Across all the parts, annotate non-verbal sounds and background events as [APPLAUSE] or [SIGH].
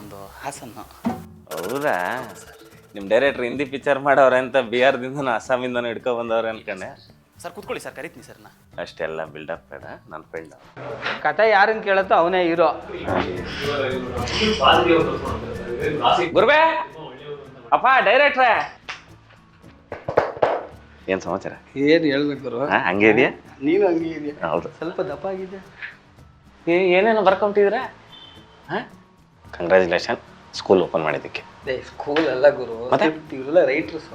ನಂದು ಹಾಸನ್ನು ಹೌದಾ? ನಿಮ್ಮ ಡೈರೆಕ್ಟ್ರ್ ಹಿಂದಿ ಪಿಕ್ಚರ್ ಮಾಡೋರೆ ಅಂತ ಬಿಹಾರದಿಂದನೂ ಅಸ್ಸಾಮಿಂದನೂ ಹಿಡ್ಕೊ ಬಂದವ್ರೆ ಅನ್ಕೊಂಡೆ. ಸರ್ ಕೂತ್ಕೊಳ್ಳಿ ಸರ್ ಕರಿತೀನಿ ಸರ್ ನಾ. ಅಷ್ಟೆಲ್ಲ ಬಿಲ್ಡಪ್ ಬೇಡ ನನ್ನ ಫ್ರೆಂಡ್ ಕತೆ ಯಾರನ್ನ ಕೇಳುತ್ತೋ ಅವನೇ ಹೀರೋ. ಗುರುಬೇ ಅಪ್ಪ ಡೈರೆಕ್ಟ್ರೇ ಏನು ಸಮಾಚಾರ? ಏನು ಹೇಳ್ಬೇಕು ಗುರು? ಹಾ, ಹಂಗೆ ಇದೆಯಾ? ನೀನು ಹಂಗೆ ಇದೆಯಾ? ಹೌದು. ಸ್ವಲ್ಪ ದಪ್ಪ ಆಗಿದೆ ಏನೇನು ಏನೇನೋ ಬರ್ಕೊಂಬಿಟ್ಟಿದ್ರೆ ಹಾಂ? ಕಂಗ್ರ್ಯಾಚುಲೇಷನ್ ಸ್ಕೂಲ್ ಓಪನ್ ಮಾಡಿದ್ದಕ್ಕೆ. ಸ್ಕೂಲ್ ಅಲ್ಲ ಗುರು. ಮತ್ತೆ? ಇವರೆಲ್ಲ ರೈಟರ್ಸ್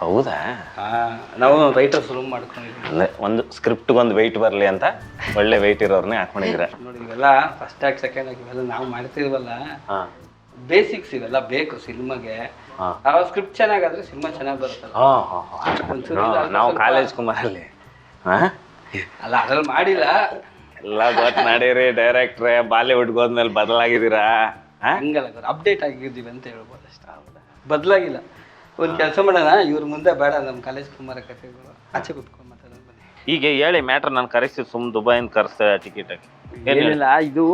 ಹೌದಾ? ನಾವು ರೈಟರ್ಸ್ ರೂಮ್ ಮಾಡ್ಕೊಂಡಿದ್ದೀವಿ. ಅಂದರೆ ಒಂದು ಸ್ಕ್ರಿಪ್ಟ್ಗೆ ಒಂದು ವೆಯ್ಟ್ ಬರಲಿ ಅಂತ ಒಳ್ಳೆ ವೆಯ್ಟ್ ಇರೋರ್ನೇ ಹಾಕೊಂಡಿದ್ದೀರ? [LAUGHS] ನೋಡಿ ಇವೆಲ್ಲ ಫಸ್ಟ್ ಆ್ಯಕ್ಟ್ ಸೆಕೆಂಡ್ ಆಗಿ ಇವೆಲ್ಲ ನಾವು ಮಾಡ್ತಿರ್ವಲ್ಲ ಹಾಂ. ಬೇಸಿಕ್ಸ್ ಇವೆಲ್ಲ ಬೇಕು ಸಿನಿಮಾಗೆ ಆ ಸ್ಕ್ರಿಪ್ಟ್ ಚೆನ್ನಾಗಾದ್ರೆ ಸಿನಿಮಾ ಚೆನ್ನಾಗಿ ಬರುತ್ತಲ್ಲ ಹಾಂ ಹಾಂ ನಾವು ಕಾಲೇಜ್ ಕುಮಾರಲ್ಲಿ. ಹಾಂ? ಅಲ್ಲ ಅದ್ರಲ್ಲಿ ಮಾಡಿಲ್ಲ. ಎಲ್ಲ ಗೊತ್ತು ನಡೀರಿ ಡೈರೆಕ್ಟ್ರೇ ಬಾಲಿವುಡ್ಗೆ ಹೋದ್ಮೇಲೆ ಬದಲಾಗಿದ್ದೀರಾ? ಹಂಗಲ್ಲ ಗುರು ಅಪ್ಡೇಟ್ ಆಗಿದ್ದೀವಿ ಅಂತ ಹೇಳ್ಬೋದು ಅಷ್ಟೇ ಬದಲಾಗಿಲ್ಲ. ಒಂದು ಕೆಲಸ ಮಾಡೋಣ ಇವ್ರ ಮುಂದೆ ಬೇಡ ನಮ್ಮ ಕಾಲೇಜ್ ಕುಮಾರ ಕಥೆಗಳು ಆಚೆ ಕುತ್ಕೊಂಡು ಮಾತಾಡೋದು ಬನ್ನಿ. ಈಗ ಹೇಳಿ ಮ್ಯಾಟ್ರ್ ನಾನು ಕರೆಸಿ ಸುಮ್ ದುಬೈನ್ ಕರೆಸ್ತೆ ಟಿಕೆಟ್ ಏನಿಲ್ಲ ಇದು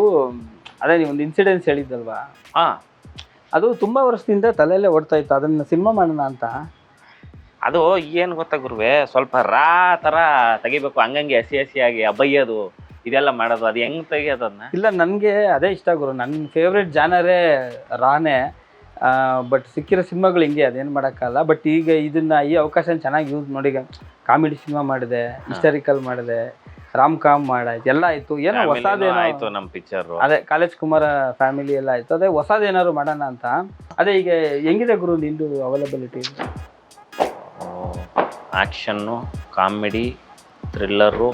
ಅದೇ ನೀವು ಒಂದು ಇನ್ಸಿಡೆನ್ಸ್ ಹೇಳಿದ್ದಲ್ವಾ? ಹಾಂ. ಅದು ತುಂಬಾ ವರ್ಷದಿಂದ ತಲೆಯಲ್ಲೇ ಓಡ್ತಾ ಇತ್ತು ಅದನ್ನ ಸಿನಿಮಾ ಮಾಡೋಣ ಅಂತ. ಅದು ಏನು ಗೊತ್ತಾ ಗುರುವೆ ಸ್ವಲ್ಪ ರಾ ಥರ ತೆಗಿಬೇಕು ಹಂಗಂಗೆ ಹಸಿ ಹಸಿಯಾಗಿ ಅಬಯ್ಯೋದು ಇದೆಲ್ಲ ಮಾಡೋದು ಅದು ಹೆಂಗ್ ತೆಗಿಯೋದನ್ನ ಅದನ್ನ? ಇಲ್ಲ ನನಗೆ ಅದೇ ಇಷ್ಟ ಗುರು. ನನ್ನ ಫೇವ್ರೆಟ್ ಜಾನರೇ ರಾನೇ ಬಟ್ ಸಿಕ್ಕಿರೋ ಸಿನಿಮಾಗಳು ಹಿಂಗೆ ಅದೇನು ಮಾಡೋಕ್ಕಲ್ಲ. ಬಟ್ ಈಗ ಇದನ್ನ ಈ ಅವಕಾಶ ಚೆನ್ನಾಗಿ ಯೂಸ್ ಮಾಡಿ ಕಾಮಿಡಿ ಸಿನಿಮಾ ಮಾಡಿದೆ ಹಿಸ್ಟಾರಿಕಲ್ ಮಾಡಿದೆ ರಾಮ್ ಕಾಮ್ ಮಾಡಾಯ್ತು ಎಲ್ಲ ಆಯ್ತು. ಏನೋ ಹೊಸದೇನೋ ಆಯ್ತು ನಮ್ಮ ಪಿಕ್ಚರ್ ಅದೇ ಕಾಲೇಜ್ ಕುಮಾರ ಫ್ಯಾಮಿಲಿ ಎಲ್ಲ ಆಯ್ತು. ಅದೇ ಹೊಸದೇನಾದ್ರು ಮಾಡೋಣ ಅಂತ. ಅದೇ ಈಗ ಹೆಂಗಿದೆ ಗುರು ನಿಂದು availability action comedy thriller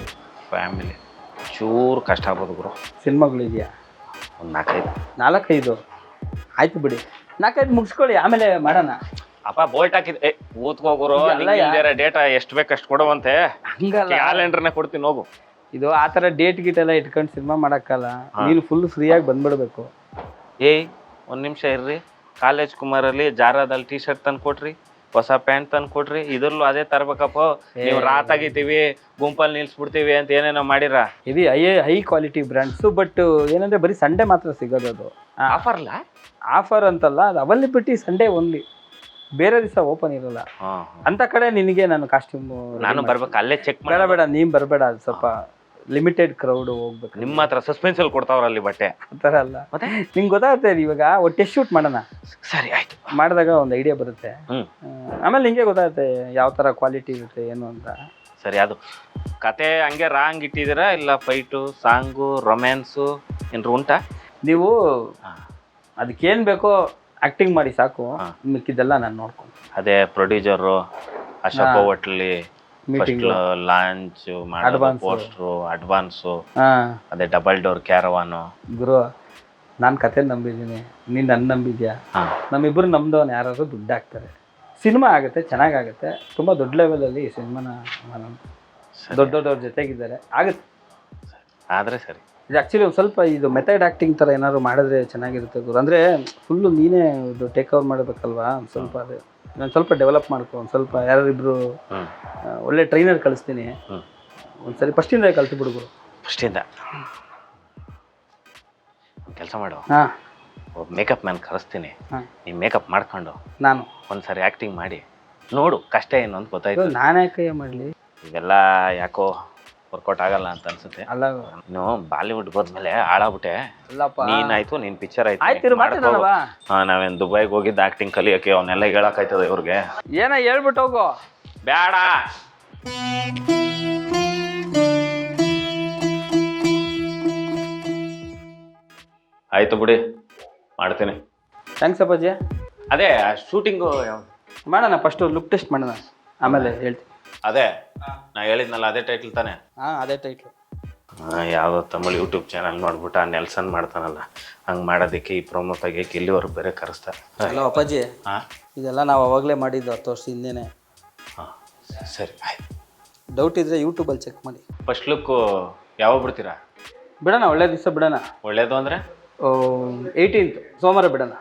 family ಚೂರು ಕಷ್ಟ ಆಗ್ಬೋದು ಗುರು. ಸಿನಿಮಾಗಳಿದೆಯಾ? ಒಂದು ನಾಲ್ಕೈದು. ನಾಲ್ಕೈದು? ಆಯ್ತು ಬಿಡಿ. ನಾಲ್ಕೈದು ಮುಗಿಸ್ಕೊಳ್ಳಿ ಆಮೇಲೆ ಮಾಡೋಣ. ಅಪ್ಪ ಬೋಲ್ಟ್ ಹಾಕಿದ್ ಏ ಓದ್ಕೋ ಗುರು ಡೇಟಾ ಎಷ್ಟು ಬೇಕು ಅಷ್ಟು ಕೊಡುವಂತೆ. ಹಂಗಲ್ಲ. ಕ್ಯಾಲೆಂಡರ್ನೇ ಕೊಡ್ತೀನಿ ಹೋಗು. ಇದು ಆ ಥರ ಡೇಟ್ ಗೀಟ್ ಎಲ್ಲ ಇಟ್ಕೊಂಡು ಸಿನಿಮಾ ಮಾಡೋಕ್ಕಲ್ಲ. ನೀನು ಫುಲ್ ಫ್ರೀಯಾಗಿ ಬಂದ್ಬಿಡ್ಬೇಕು. ಏಯ್ ಒಂದು ನಿಮಿಷ ಇರ್ರಿ. ಕಾಲೇಜ್ ಕುಮಾರಲ್ಲಿ ಜಾರದಲ್ಲಿ ಟೀ ಶರ್ಟ್ ತಂದು ಕೊಟ್ರಿ. ಹೊಸ ಪ್ಯಾಂಟ್ ತಂದು ಕೊಡ್ರಿ ಇದ್ರಲ್ಲೂ ಅದೇ ತರ್ಬೇಕಪ್ಪ. ನೀವು ರಾತ್ ಆಗಿದ್ದೀವಿ ಗುಂಪಲ್ಲಿ ನಿಲ್ಸ್ಬಿಡ್ತೀವಿ ಅಂತ ಏನೇನೋ ಮಾಡಿರ? ಇದು ಐ ಹೈ ಕ್ವಾಲಿಟಿ ಬ್ರ್ಯಾಂಡ್ಸ್ ಬಟ್ ಏನಂದ್ರೆ ಬರೀ ಸಂಡೇ ಮಾತ್ರ ಸಿಗೋದು ಅದು. ಆಫರ್ಲ ಆಫರ್ ಅಂತಲ್ಲ ಅದು ಅವೈಲಬಿಲಿಟಿ ಸಂಡೇ ಓನ್ಲಿ ಬೇರೆ ದಿವಸ ಓಪನ್ ಇರಲ್ಲ. ಅಂತ ಕಡೆ ನಿನಗೆ ನಾನು ಕಾಸ್ಟ್ಯೂಮ್ ನಾನು ಬರ್ಬೇಕು ಅಲ್ಲೇ ಚೆಕ್ ಬೇಡ ಬೇಡ ನೀನ್ ಬರಬೇಡ ಸ್ವಲ್ಪ. ಲಿಮಿಟೆಡ್ ಕ್ರೌಡ್ ಹೋಗ್ಬೇಕು. ನಿಮ್ಮ ಹತ್ರ ಸಸ್ಪೆನ್ಸಲ್ಲಿ ಕೊಡ್ತಾವ್ರ ಅಲ್ಲಿ ಬಟ್ಟೆ? ಆ ಥರ ಅಲ್ಲ. ಮತ್ತೆ? ನಿಂಗೆ ಗೊತ್ತಾಗುತ್ತೆ ಇವಾಗ ಒಟ್ಟೆ ಶೂಟ್ ಮಾಡೋಣ. ಸರಿ ಆಯ್ತು. ಮಾಡಿದಾಗ ಒಂದು ಐಡಿಯಾ ಬರುತ್ತೆ. ಹ್ಮ್. ಆ, ಆಮೇಲೆ ನಿಂಗೆ ಗೊತ್ತಾಗುತ್ತೆ ಯಾವ ಥರ ಕ್ವಾಲಿಟಿ ಇರುತ್ತೆ ಏನು ಅಂತ. ಸರಿ ಅದು. ಕತೆ ಹಂಗೆ ರಾಂಗ್ ಇಟ್ಟಿದ್ದೀರಾ ಇಲ್ಲ ಫೈಟು ಸಾಂಗು ರೊಮ್ಯಾನ್ಸು ಏನ್ರು ಉಂಟಾ? ನೀವು ಅದಕ್ಕೇನು ಬೇಕೋ ಆ್ಯಕ್ಟಿಂಗ್ ಮಾಡಿ ಸಾಕು. ಹಾ. ಮಿಕ್ಕಿದ್ದೆಲ್ಲ ನಾನು ನೋಡ್ಕೊಂಡು ಅದೇ producer Ashoka ಹೋಟ್ಲಿ first launch Advance. Poster advance ಹಾಂ. ಅದೇ ಡಬಲ್ ಡೋರ್ ಕ್ಯಾರವಾನು ಗುರು ನಾನು ಕತೆ ನಂಬಿದ್ದೀನಿ ನೀನು ನನ್ನ ನಂಬಿದ್ಯಾ? ಹಾಂ. ನಮ್ಮಿಬ್ಬರು ನಮ್ದವನು ಯಾರಾದ್ರು ದುಡ್ಡು ಹಾಕ್ತಾರೆ ಸಿನಿಮಾ ಆಗುತ್ತೆ ಚೆನ್ನಾಗಾಗುತ್ತೆ ತುಂಬ ದೊಡ್ಡ ಲೆವೆಲಲ್ಲಿ ಸಿನಿಮಾನ ಮಾಡೋಣ ದೊಡ್ಡ ದೊಡ್ಡವ್ರ ಜೊತೆಗಿದ್ದಾರೆ. ಆಗುತ್ತೆ ಆದರೆ ಸರಿ. ಇದು ಆ್ಯಕ್ಚುಲಿ ಒಂದು ಸ್ವಲ್ಪ ಇದು ಮೆಥಡ್ ಆ್ಯಕ್ಟಿಂಗ್ ಥರ ಏನಾದ್ರು ಮಾಡಿದ್ರೆ ಚೆನ್ನಾಗಿರುತ್ತೆ ಗುರು. ಅಂದರೆ ಫುಲ್ಲು ನೀನೇ ಇದು ಟೇಕ್ ಓವರ್ ಮಾಡಬೇಕಲ್ವಾ? ಒಂದು ಸ್ವಲ್ಪ ಅದು. ನಾನು ಸ್ವಲ್ಪ ಡೆವಲಪ್ ಮಾಡ್ಕೊ ಒಂದು ಸ್ವಲ್ಪ ಯಾರಿಬ್ರು ಒಳ್ಳೆ ಟ್ರೈನರ್ ಕಳಿಸ್ತೀನಿ. ಒಂದು ಸರಿ ಫಸ್ಟಿಂದ ಕಲ್ತು ಬಿಡು ಗುರು. ಫಸ್ಟಿಂದ ಕೆಲಸ ಮಾಡು. ಹಾಂ. ಒಬ್ಬ ಮೇಕಪ್ ಮ್ಯಾನ್ ಕರೆಸ್ತೀನಿ. ಹಾಂ. ನೀವು ಮೇಕಪ್ ಮಾಡ್ಕೊಂಡು ನಾನು. ಒಂದ್ಸರಿ ಆ್ಯಕ್ಟಿಂಗ್ ಮಾಡಿ. ನೋಡು ಕಷ್ಟ ಏನು ಅಂತ ಗೊತ್ತಾಯ್ತು. ನಾನು ಯಾಕೆ ಮಾಡಲಿ. ಇವೆಲ್ಲ ಯಾಕೋ ವರ್ಕೌಟ್ ಆಗಲ್ಲ ಅಂತ ಅನ್ಸುತ್ತೆ. ಅಲ್ಲ. ನೀನು ಬಾಲಿವುಡ್ ಹೋದ್ಮೇಲೆ ಹಾಳಾಗ್ಬಿಟ್ಟೆ. ಅಲ್ಲಪ್ಪ ನೀನಾಯ್ತು ನಿನ್ ಪಿಕ್ಚರ್ ಆಯ್ತು? ಹಾ ನಾವೇನ್ ದುಬೈಗೆ ಹೋಗಿದ್ದ ಆಕ್ಟಿಂಗ್ ಕಲಿಯಕ್ಕೆ ಅವನ್ನೆಲ್ಲ ಹೇಳಕ್ಕಾಯ್ತದ ಇವ್ರಿಗೆ. ಏನ ಹೇಳ್ಬಿಟ್ಟು ಹೋಗು. ಬೇಡ ಆಯ್ತು ಬಿಡಿ ಮಾಡ್ತೀನಿ. ಥ್ಯಾಂಕ್ಸ್ ಅಪ್ಪಾಜಿ. ಅದೇ ಶೂಟಿಂಗು ಮಾಡೋಣ ಫಸ್ಟು ಲುಕ್ ಟೆಸ್ಟ್ ಮಾಡೋಣ. ಆಮೇಲೆ ಹೇಳ್ತೀನಿ. ಅದೇ. ನಾ ಹೇಳಿದ್ನಲ್ಲ ಅದೇ ಟೈಟಲ್ ತಾನೆ? ಹಾಂ ಅದೇ ಟೈಟ್ಲು ಯಾವುದೋ ತಮಿಳು ಯೂಟ್ಯೂಬ್ ಚಾನಲ್ ನೋಡ್ಬಿಟ್ಟು ಆ ನೆಲ್ಸನ್ ಮಾಡ್ತಾನಲ್ಲ. ಹಂಗೆ ಮಾಡೋದಕ್ಕೆ ಈ ಪ್ರೊಮೋ ತೆಗಿಯಕ್ಕೆ ಇಲ್ಲಿವರೆಗೆ ಬೇರೆ ಕರೆಸ್ತಾರೆ. ಹಲೋ ಅಪ್ಪಾಜಿ. ಹಾಂ? ಇದೆಲ್ಲ ನಾವು ಅವಾಗಲೇ ಮಾಡಿದ್ದು ಹತ್ತು ವರ್ಷ ಹಿಂದೆನೆ. ಹಾಂ ಸರಿ ಆಯ್ತು. ಡೌಟ್ ಇದ್ದರೆ ಯೂಟ್ಯೂಬಲ್ಲಿ ಚೆಕ್ ಮಾಡಿ. ಫಸ್ಟ್ ಲುಕ್ ಯಾವಾಗ ಬಿಡ್ತೀರಾ? ಬಿಡೋಣ ಒಳ್ಳೆ ದಿವಸ ಬಿಡೋಣ. ಒಳ್ಳೇದು ಅಂದರೆ? ಏಯ್ಟೀನ್ತ್ ಸೋಮವಾರ ಬಿಡೋಣ.